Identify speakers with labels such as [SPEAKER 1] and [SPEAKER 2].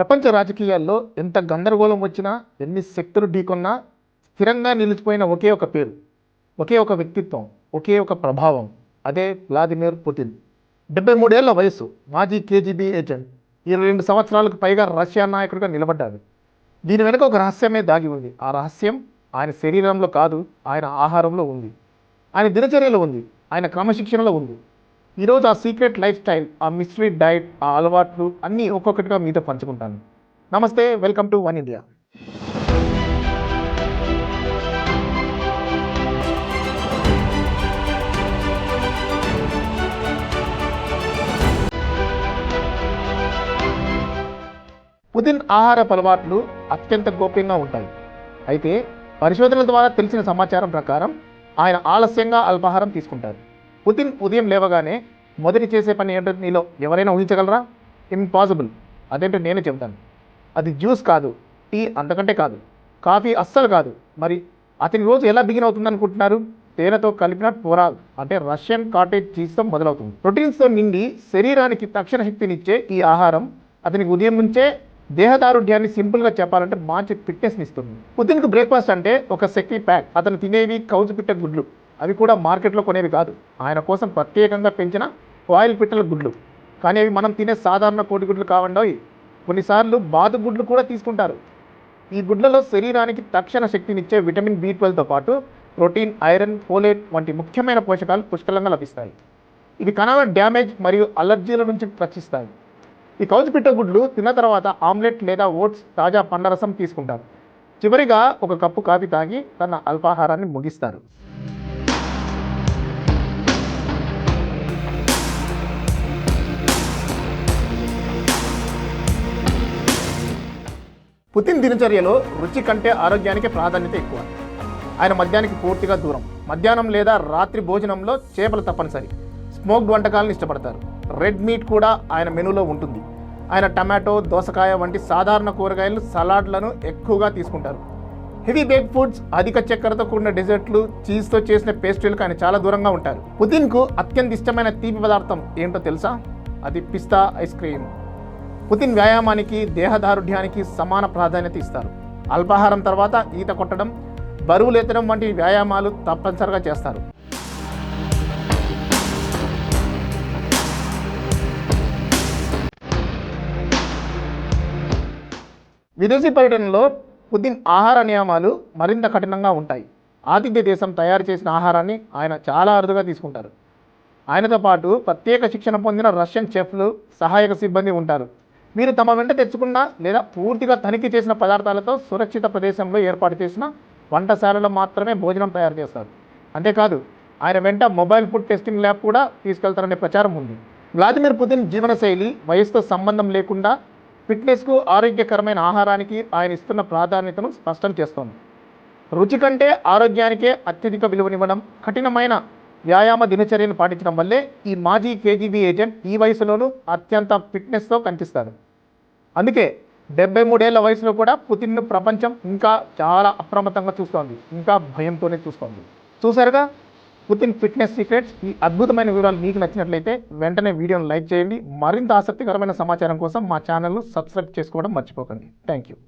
[SPEAKER 1] ప్రపంచ రాజకీయాల్లో ఎంత గందరగోళం వచ్చినా ఎన్ని శక్తులు ఢీకొన్నా స్థిరంగా నిలిచిపోయిన ఒకే ఒక పేరు ఒకే ఒక వ్యక్తిత్వం ఒకే ఒక ప్రభావం అదే వ్లాదిమిర్ పుతిన్. డెబ్బై మూడేళ్ళ వయసు మాజీ కేజీబీ ఏజెంట్ ఇరవై రెండు సంవత్సరాలకు పైగా రష్యా నాయకుడిగా నిలబడ్డారు దీని వెనుక ఒక రహస్యమే దాగి ఉంది. ఆ రహస్యం ఆయన శరీరంలో కాదు ఆయన ఆహారంలో ఉంది. ఆయన దినచర్యలో ఉంది ఆయన క్రమశిక్షణలో ఉంది. ఈరోజు ఆ సీక్రెట్ లైఫ్ స్టైల్ ఆ మిస్టరీ డైట్ ఆ అలవాట్లు అన్నీ ఒక్కొక్కటిగా మీతో పంచుకుంటాను. నమస్తే welcome to one India. Putin ఆహార అలవాట్లు అత్యంత గోప్యంగా ఉంటాయి. అయితే పరిశోధనల ద్వారా తెలిసిన సమాచారం ప్రకారం ఆయన ఆలస్యంగా అల్పాహారం తీసుకుంటారు. పుతిన్ ఉదయం లేవగానే మొదటి చేసే పని ఏంటో నీలో ఎవరైనా ఊహించగలరా? ఇంపాసిబుల్ అదేంటో నేనే చెప్తాను అది జ్యూస్ కాదు టీ అంతకంటే కాదు కాఫీ అస్సలు కాదు. మరి అతని రోజు ఎలా బిగిన్ అవుతుంది అనుకుంటున్నారు తేనెతో కలిపిన పొరాల్ అంటే రష్యన్ కాటేజ్ చీజ్తో మొదలవుతుంది. ప్రోటీన్స్తో నిండి శరీరానికి తక్షణ శక్తినిచ్చే ఈ ఆహారం అతనికి ఉదయం నుంచే దేహదారుఢ్యాన్ని సింపుల్గా చెప్పాలంటే మంచి ఫిట్నెస్ని ఇస్తుంది పుతిన్కు బ్రేక్ఫాస్ట్ అంటే ఒక శక్తి ప్యాక్. అతను తినేవి కౌజు పిట్ట గుడ్లు. అవి కూడా మార్కెట్లో కొనేవి కాదు. ఆయన కోసం ప్రత్యేకంగా పెంచిన ఆయిల్ పిట్టల గుడ్లు. కానీ అవి మనం తినే సాధారణ కోడిగుడ్లు కావండి కొన్నిసార్లు బాతు గుడ్లు కూడా తీసుకుంటారు. ఈ గుడ్లలో శరీరానికి తక్షణ శక్తినిచ్చే విటమిన్ బి ట్వెల్వ్తో పాటు ప్రోటీన్ ఐరన్ ఫోలేట్ వంటి ముఖ్యమైన పోషకాలు పుష్కలంగా లభిస్తాయి. ఇవి కణాల డ్యామేజ్ మరియు అలర్జీల నుంచి రక్షిస్తాయి. ఈ కౌజుపిట్ట గుడ్లు తిన్న తర్వాత ఆమ్లెట్ లేదా ఓట్స్ తాజా పండరసం తీసుకుంటారు. చివరిగా ఒక కప్పు కాఫీ తాగి తన అల్పాహారాన్ని ముగిస్తారు. పుతిన్ దినచర్యలో రుచి కంటే ఆరోగ్యానికి ప్రాధాన్యత ఎక్కువ. ఆయన మద్యానికి పూర్తిగా దూరం. మధ్యాహ్నం లేదా రాత్రి భోజనంలో చేపలు తప్పనిసరి. స్మోక్డ్ వంటకాలను ఇష్టపడతారు. రెడ్ మీట్ కూడా ఆయన మెనూలో ఉంటుంది. ఆయన టమాటో దోసకాయ వంటి సాధారణ కూరగాయలు సలాడ్లను ఎక్కువగా తీసుకుంటారు. హెవీ బేక్ ఫుడ్స్ అధిక చక్కెరతో కూడిన డెజర్ట్లు చీజ్తో చేసిన పేస్ట్రీలకు ఆయన చాలా దూరంగా ఉంటారు. పుతిన్కు అత్యంత ఇష్టమైన తీపి పదార్థం ఏంటో తెలుసా? అది పిస్తా ఐస్ క్రీమ్. పుతిన్ వ్యాయామానికి దేహదారుఢ్యానికి సమాన ప్రాధాన్యత ఇస్తారు. అల్పాహారం తర్వాత ఈత కొట్టడం బరువులు ఎత్తడం వంటి వ్యాయామాలు తప్పనిసరిగా చేస్తారు. విదేశీ పర్యటనలో పుతిన్ ఆహార నియమాలు మరింత కఠినంగా ఉంటాయి. ఆతిథ్య దేశం తయారు చేసిన ఆహారాన్ని ఆయన చాలా అరుదుగా తీసుకుంటారు. ఆయనతో పాటు ప్రత్యేక శిక్షణ పొందిన రష్యన్ చెఫ్లు సహాయక సిబ్బంది ఉంటారు. మీరు తమ వెంట తెచ్చుకున్న లేదా పూర్తిగా తనిఖీ చేసిన పదార్థాలతో సురక్షిత ప్రదేశంలో ఏర్పాటు చేసిన వంటశాలలో మాత్రమే భోజనం తయారు చేస్తారు. అంతేకాదు ఆయన వెంట మొబైల్ ఫుడ్ టెస్టింగ్ ల్యాబ్ కూడా తీసుకెళ్తారనే ప్రచారం ఉంది. వ్లాదిమిర్ పుతిన్ జీవనశైలి వయసుతో సంబంధం లేకుండా ఫిట్నెస్కు ఆరోగ్యకరమైన ఆహారానికి ఆయన ఇస్తున్న ప్రాధాన్యతను స్పష్టం చేస్తోంది. రుచి కంటే ఆరోగ్యానికే అత్యధిక విలువనివ్వడం కఠినమైన వ్యాయామ దినచర్యను పాటించడం వల్లే ఈ మాజీ కేజీబీ ఏజెంట్ ఈ వయసులోనూ అత్యంత ఫిట్నెస్తో కనిపిస్తారు అందుకే డెబ్బై మూడేళ్ళ వయసులో కూడా పుతిన్ను ప్రపంచం ఇంకా చాలా అప్రమత్తంగా చూస్తోంది. ఇంకా భయంతోనే చూస్తోంది. చూసారుగా పుతిన్ ఫిట్నెస్ సీక్రెట్స్. ఈ అద్భుతమైన వివరాలు మీకు నచ్చినట్లయితే వెంటనే వీడియోను లైక్ చేయండి. మరింత ఆసక్తికరమైన సమాచారం కోసం మా ఛానల్ను సబ్స్క్రైబ్ చేసుకోవడం మర్చిపోకండి. Thank you